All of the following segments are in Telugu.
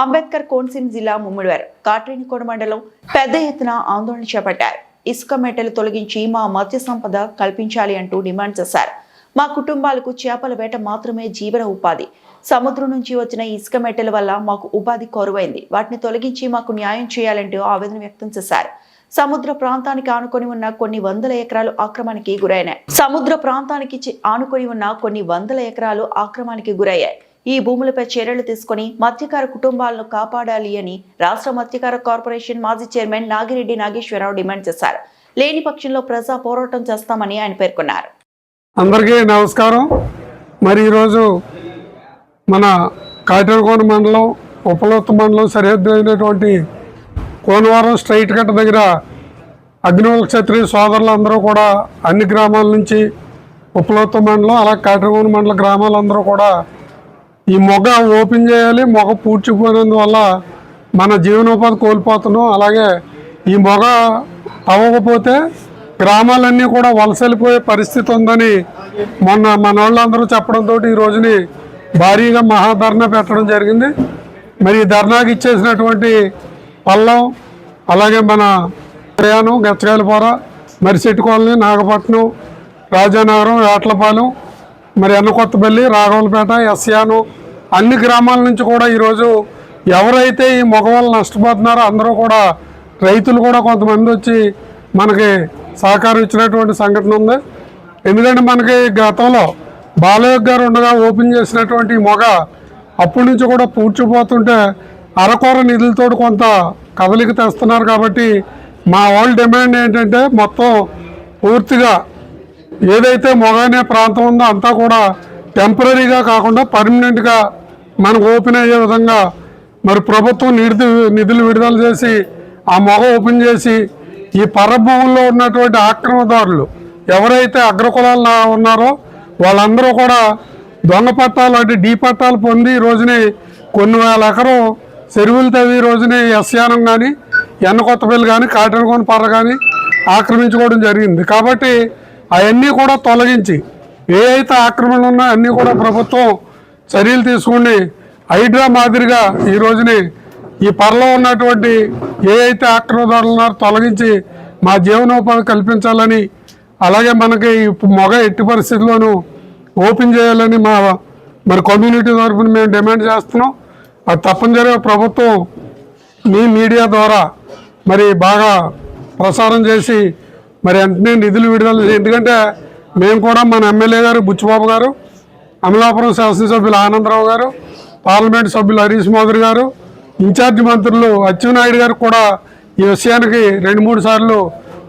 అంబేద్కర్ కోనసీమ జిల్లా ముమ్మిడివారు కాట్రేనికోడ మండలం పెద్ద ఎత్తున ఆందోళన చేపట్టారు. ఇసుక మెట్టలు తొలగించి మా మత్స్య సంపద కల్పించాలి అంటూ డిమాండ్ చేశారు. మా కుటుంబాలకు చేపల వేట మాత్రమే జీవన ఉపాధి. సముద్రం నుంచి వచ్చిన ఇసుక మెట్టల వల్ల మాకు ఉపాధి కరువైంది. వాటిని తొలగించి మాకు న్యాయం చేయాలంటూ ఆవేదన వ్యక్తం చేశారు. సముద్ర ప్రాంతానికి ఆనుకొని ఉన్న కొన్ని వందల ఎకరాలు ఆక్రమణకి గురైనాయి. సముద్ర ప్రాంతానికి ఆనుకొని ఉన్న కొన్ని వందల ఎకరాలు ఆక్రమణకి గురయ్యాయి. ఈ భూములపై చర్యలు తీసుకొని మత్స్యకార కుటుంబాలను కాపాడాలి అని రాష్ట్ర మత్స్యకార కార్పొరేషన్ మాజీ చైర్మన్ నాగిరెడ్డి నాగేశ్వరరావు డిమాండ్ చేశారు. లేని పక్షంలో ప్రజా పోరాటం చేస్తామని ఆయన పేర్కొన్నారు. అందరికీ నమస్కారం. మరి ఈరోజు మన కాటేరకోన మండలం ఉపలోత్త మండలం సరిహద్దు అయినటువంటి కోనవరం స్ట్రైట్ కట్ట దగ్గర అగ్నివల్ క్షత్రియ సోదరులందరూ కూడా అన్ని గ్రామాల నుంచి ఉపలోత్త మండలం అలా కాటేరకోన మండల గ్రామాలందరూ కూడా ఈ మొగ ఓపెన్ చేయాలి మొగ పూడ్చిపోయినందువల్ల మన జీవనోపాధి కోల్పోతున్నాం. అలాగే ఈ మొగ అవ్వకపోతే గ్రామాలన్నీ కూడా వలసలిపోయే పరిస్థితి ఉందని మొన్న మన వాళ్ళందరూ చెప్పడంతో ఈ రోజుని భారీగా మహాధర్నా పెట్టడం జరిగింది. మరి ఈ ధర్నాకి ఇచ్చేసినటువంటి పల్లం అలాగే మన ప్రయాణం గచ్చకాయలపోర మరిసెట్టు కాలనీ నాగపట్నం రాజానగరం వేట్లపాలెం మరి ఎన్నకొత్తపల్లి రాఘవలపేట ఎస్యాను అన్ని గ్రామాల నుంచి కూడా ఈరోజు ఎవరైతే ఈ మగవాళ్ళు నష్టపోతున్నారో అందరూ కూడా రైతులు కూడా కొంతమంది వచ్చి మనకి సహకారం ఇచ్చినటువంటి సంఘటన ఉంది. ఎందుకంటే మనకి గతంలో బాలయ్య గారు ఉండగా ఓపెన్ చేసినటువంటి మొగ అప్పటి నుంచి కూడా పూడ్చిపోతుంటే అరకొర నిధులతో కొంత కదలిక తెస్తున్నారు కాబట్టి మా వాళ్ళ డిమాండ్ ఏంటంటే మొత్తం పూర్తిగా ఏదైతే మొగానే ప్రాంతం ఉందో అంతా కూడా టెంపరీగా కాకుండా పర్మనెంట్గా మనకు ఓపెన్ అయ్యే విధంగా మరి ప్రభుత్వం నిధు నిధులు విడుదల చేసి ఆ మొగ ఓపెన్ చేసి ఈ పరభూముల్లో ఉన్నటువంటి ఆక్రమణదారులు ఎవరైతే అగ్రకులాలు ఉన్నారో వాళ్ళందరూ కూడా దొంగ పట్టాలు అంటే డీ పట్టాలు పొంది ఈ కొన్ని వేల ఎకరం చెరువులు తవ్వి రోజునే ఎస్యానం కానీ ఎన్నకొత్తపల్లి కానీ కాటనకోన పర్ర కానీ ఆక్రమించుకోవడం జరిగింది. కాబట్టి అవన్నీ కూడా తొలగించి ఏ అయితే ఆక్రమణలు ఉన్నాయో అన్నీ కూడా ప్రభుత్వం చర్యలు తీసుకుని హైడ్రా మాదిరిగా ఈ రోజుని ఈ పరలో ఉన్నటువంటి ఏ అయితే ఆక్రమణదారులు ఉన్నారో తొలగించి మా జీవనోపాధి కల్పించాలని అలాగే మనకి మొగ ఎట్టి పరిస్థితుల్లోనూ ఓపెన్ చేయాలని మా మరి కమ్యూనిటీ తరఫున మేము డిమాండ్ చేస్తున్నాం. అది తప్పనిసరిగా ప్రభుత్వం మీ మీడియా ద్వారా మరి బాగా ప్రసారం చేసి మరి వెంటనే నిధులు విడుదల ఎందుకంటే మేము కూడా మన ఎమ్మెల్యే గారు బుచ్చిబాబు గారు అమలాపురం శాసనసభ్యులు ఆనందరావు గారు పార్లమెంట్ సభ్యులు హరీష్ మోదర్ గారు ఇన్ఛార్జి మంత్రులు అచ్చెన్నాయుడు గారు కూడా ఈ విషయానికి రెండు మూడు సార్లు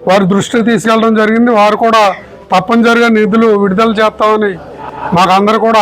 వారి దృష్టికి తీసుకెళ్ళడం జరిగింది. వారు కూడా తప్పనిసరిగా నిధులు విడుదల చేస్తామని మాకు అందరు కూడా